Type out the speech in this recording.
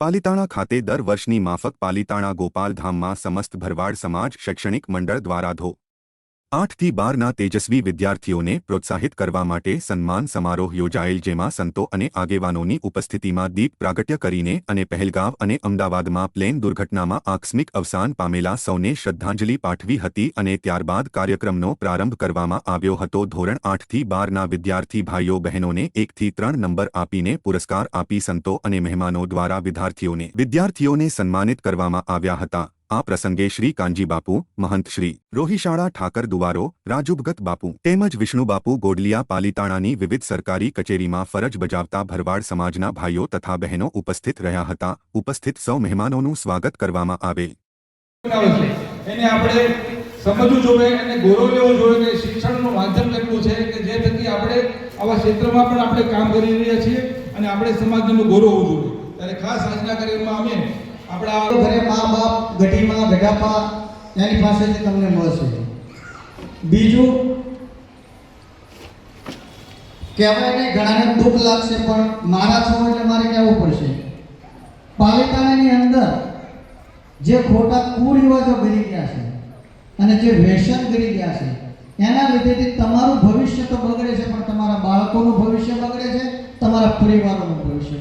પાલિતાણા ખાતે દર વર્ષની માફક પાલિતાણા ગોપાલધામમાં સમસ્ત ભરવાડ સમાજ શૈક્ષણિક મંડળ દ્વારા ધો આઠથી બારના તેજસ્વી વિદ્યાર્થીઓને પ્રોત્સાહિત કરવા માટે સન્માન સમારોહ યોજાયેલ જેમાં સંતો અને આગેવાનોની ઉપસ્થિતિમાં દીપ પ્રાગટ્ય કરીને અને પહેલગાવ અને અમદાવાદમાં પ્લેન દુર્ઘટનામાં આકસ્મિક અવસાન પામેલા સૌને શ્રદ્ધાંજલિ પાઠવી હતી અને ત્યારબાદ કાર્યક્રમનો પ્રારંભ કરવામાં આવ્યો હતો. ધોરણ આઠથી બારના વિદ્યાર્થી ભાઈઓ બહેનોને એકથી ત્રણ નંબર આપીને પુરસ્કાર આપી સંતો અને મહેમાનો દ્વારા વિદ્યાર્થીઓને વિદ્યાર્થીઓને સન્માનિત કરવામાં આવ્યા હતા. આ પ્રસંગે શ્રી કાનજી બાપુ, મહંત શ્રી રોહિશાળા ઠાકર દુવારો રાજુભગત બાપુ તેમજ વિષ્ણુબાપુ ગોડલિયા પાલિતાણાની વિવિધ સરકારી કચેરીમાં ફરજ બજાવતા ભરવાડ સમાજના ભાઈઓ તથા બહેનો ઉપસ્થિત રહ્યા હતા. ઉપસ્થિત સૌ મહેમાનોનું સ્વાગત કરવામાં આવે સમજવું જોઈએ અને ગૌરવ લેવો જોઈએ કે શિક્ષણનું માધ્યમ કેટલું છે કે જે થકી આપણે આવા ક્ષેત્રમાં પણ આપણે કામ કરી રહ્યા છીએ અને આપણે સમાજનું ગૌરવ હોવું જોઈએ. ત્યારે ખાસ આજના કાર્યક્રમમાં અમે આપણા ગઢીમાં ગઢાપા એની પાસેથી તમને મળશે. બીજું, કહેવાય ને ઘણાને દુઃખ લાગશે, પણ મારા છો એટલે મારે કહેવું પડશે. પાલિતાણાની અંદર જે ખોટા કુરિવાજો કરી ગયા છે અને જે વ્યસન કરી ગયા છે, એના લીધેથી તમારું ભવિષ્ય તો બગડે છે, પણ તમારા બાળકોનું ભવિષ્ય બગડે છે, તમારા પરિવારોનું ભવિષ્ય